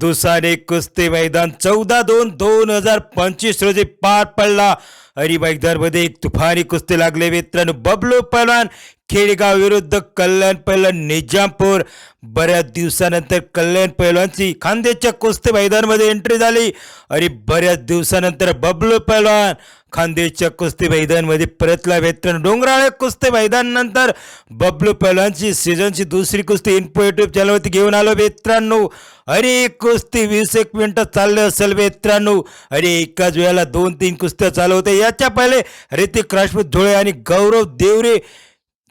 दुसारे कुस्ती मैदान चौदा दोन दोन हजार पंचवीस रोजी पार पडला. हरी मैदानमध्ये एक तुफानी कुस्ती लागले. मित्रांनो बबलू पलवान खेडेगाव विरुद्ध कल्याण पहलवान निजामपूर. बऱ्याच दिवसानंतर कल्याण पहलवानची खांद्याच्या कुस्ती मैदानामध्ये एंट्री झाली. आणि बऱ्याच दिवसानंतर बबलू पहलवान खांदेच्या कुस्ती मैदानमध्ये परतला. मित्रांनो डोंगराळे कुस्ती मैदानानंतर बबलू पहलवानची सीझनची दुसरी कुस्ती इन्फो युट्यूब चॅनलवरती घेऊन आलो. मित्रांनो अरे कुस्ती वीस एक मिनटं चालले असेल मित्रांनो. अरे एकाच वेळेला दोन तीन कुस्त्या चालू होत्या. याच्या पहिले ऋतिक राजपूत धुळे आणि गौरव देवरे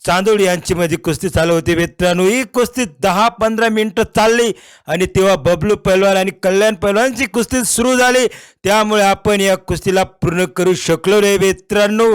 चांदोड यांची मध्ये कुस्ती चालू होती मित्रांनो. ही कुस्ती दहा पंधरा मिनिटं चालली आणि तेव्हा बबलू पहलवान आणि कल्याण पहलवानची कुस्ती सुरू झाली. त्यामुळे आपण या कुस्तीला पूर्ण करू शकलो नाही मित्रांनो.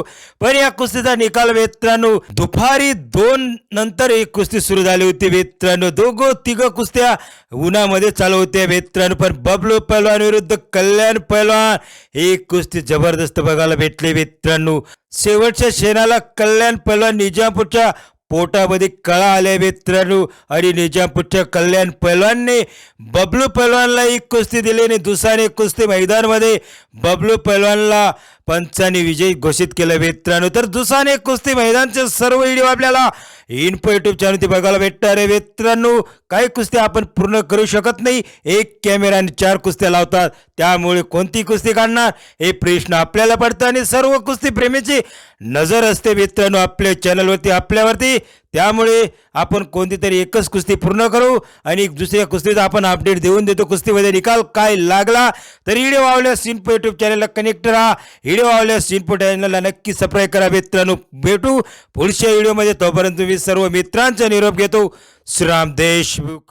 पण या कुस्तीचा निकाल मित्रांनो दुपारी दोन नंतर ही कुस्ती सुरू झाली होती मित्रांनो. दोघं तिघं कुस्त्या उन्हामध्ये चालू होत्या मित्रांनो. पण बबलू पहलवान विरुद्ध कल्याण पहलवान ही कुस्ती जबरदस्त बघायला भेटली मित्रांनो. शेवटच्या शेणाला कल्याण पहलवान निजामपूरच्या पोटामध्ये कळा आल्या मित्रांनो. आणि निजामपूरच्या कल्याण पहलवानने बबलू पहलवानला एक कुस्ती दिली आणि दुसऱ्याने कुस्ती मैदानमध्ये बबलू पहलवानला पंचाने विजय घोषित केलं मित्रांनो. तर दुसऱ्याने कुस्ती मैदानचे सर्व व्हिडिओ आपल्याला इन्फो युट्यूब ते बघायला भेटणार आहे. मित्रांनो काही कुस्ती आपण पूर्ण करू शकत नाही. एक कॅमेरा आणि चार कुस्त्या लावतात. त्यामुळे कोणती कुस्ती काढणार? हे प्रश्न आपल्याला पडतं आणि सर्व कुस्ती प्रेमीची नजर असते मित्रांनो आपल्या चॅनलवरती आपल्यावरती. त्यामुळे आपण कोणती तरी एकच कुस्ती पूर्ण करू आणि दुसऱ्या कुस्तीचा आपण अपडेट देऊन देतो. कुस्तीमध्ये निकाल काय लागला तर व्हिडिओ आवडल्यास सिनपो युट्यूब चॅनलला कनेक्ट राहा. व्हिडिओ आवडल्यास सिनपो चॅनलला नक्की सबस्क्राईब करा. मित्रांनो भेटू पुढच्या व्हिडिओमध्ये तोपर्यंत मी सर्व मित्रांचा निरोप घेतो. श्रीराम देशमुख